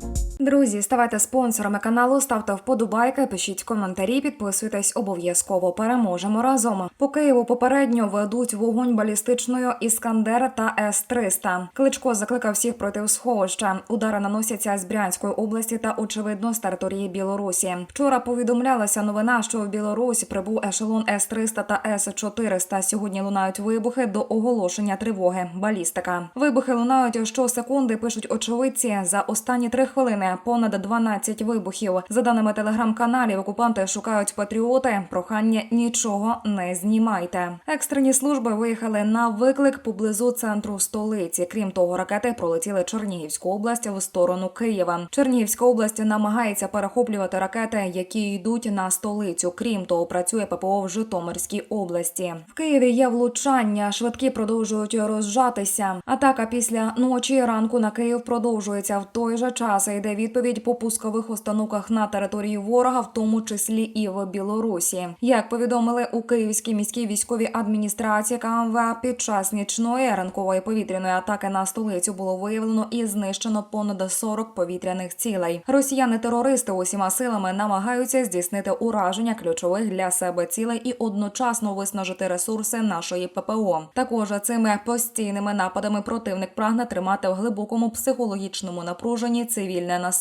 Música Друзі, ставайте спонсорами каналу, ставте вподобайки, пишіть коментарі, підписуйтесь обов'язково. Переможемо разом. По Києву попередньо ведуть вогонь балістичною Іскандер та С-300. Кличко закликав всіх пройти в сховище. Удари наносяться з Брянської області та очевидно з території Білорусі. Вчора повідомлялася новина, що в Білорусь прибув ешелон С-300 та С-400. Сьогодні лунають вибухи до оголошення тривоги. Балістика. Вибухи лунають щосекунди, пишуть очевидці. За останні три хвилини понад 12 вибухів. За даними телеграм-каналів, окупанти шукають патріоти. Прохання нічого не знімайте. Екстрені служби виїхали на виклик поблизу центру столиці. Крім того, ракети пролетіли Чернігівську область в сторону Києва. Чернігівська область намагається перехоплювати ракети, які йдуть на столицю. Крім того, працює ППО в Житомирській області. В Києві є влучання. Швидкі продовжують розжатися. Атака після ночі ранку на Київ продовжується в той же час. Йде відповідь по пускових установках на території ворога, в тому числі і в Білорусі. Як повідомили у Київській міській військовій адміністрації КМВ, під час нічної ранкової повітряної атаки на столицю було виявлено і знищено понад 40 повітряних цілей. Росіяни-терористи усіма силами намагаються здійснити ураження ключових для себе цілей і одночасно виснажити ресурси нашої ППО. Також цими постійними нападами противник прагне тримати в глибокому психологічному напруженні цивільне населення.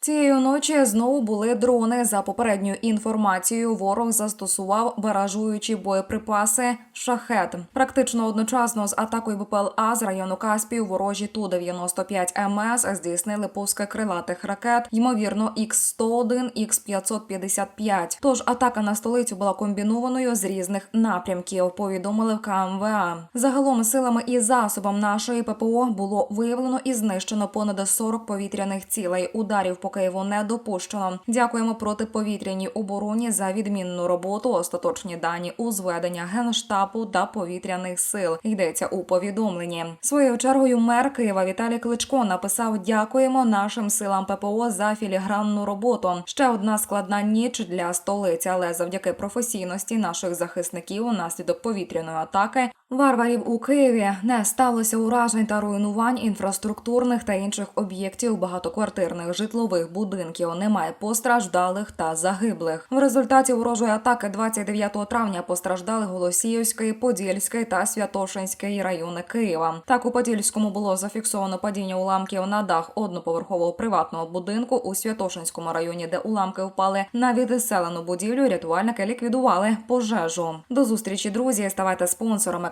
Цієї ночі знову були дрони. За попередньою інформацією, ворог застосував баражуючі боєприпаси шахет. Практично одночасно з атакою БПЛА з району Каспію ворожі ту 95 МС здійснили пуски крилатих ракет, ймовірно, Х-101, Х-555. Тож атака на столицю була комбінованою з різних напрямків. Повідомили в КМВА. Загалом силами і засобам нашої ППО було виявлено і знищено понад 40 повітряних цілей. Ударів по Києву не допущено. Дякуємо протиповітряній обороні за відмінну роботу. Остаточні дані у зведення генштабу та повітряних сил йдеться у повідомленні. Своєю чергою мер Києва Віталій Кличко написав: Дякуємо нашим силам ППО за філігранну роботу. Ще одна складна ніч для столиці, але завдяки професійності наших захисників унаслідок повітряної атаки варварів у Києві не сталося уражень та руйнувань інфраструктурних та інших об'єктів багатоквартирних житлових будинків. Немає постраждалих та загиблих. В результаті ворожої атаки 29 травня постраждали Голосіївський, Подільський та Святошинський райони Києва. Так у Подільському було зафіксовано падіння уламків на дах одноповерхового приватного будинку у Святошинському районі, де уламки впали на відселену будівлю. Рятувальники ліквідували пожежу. До зустрічі, друзі. Ставайте спонсорами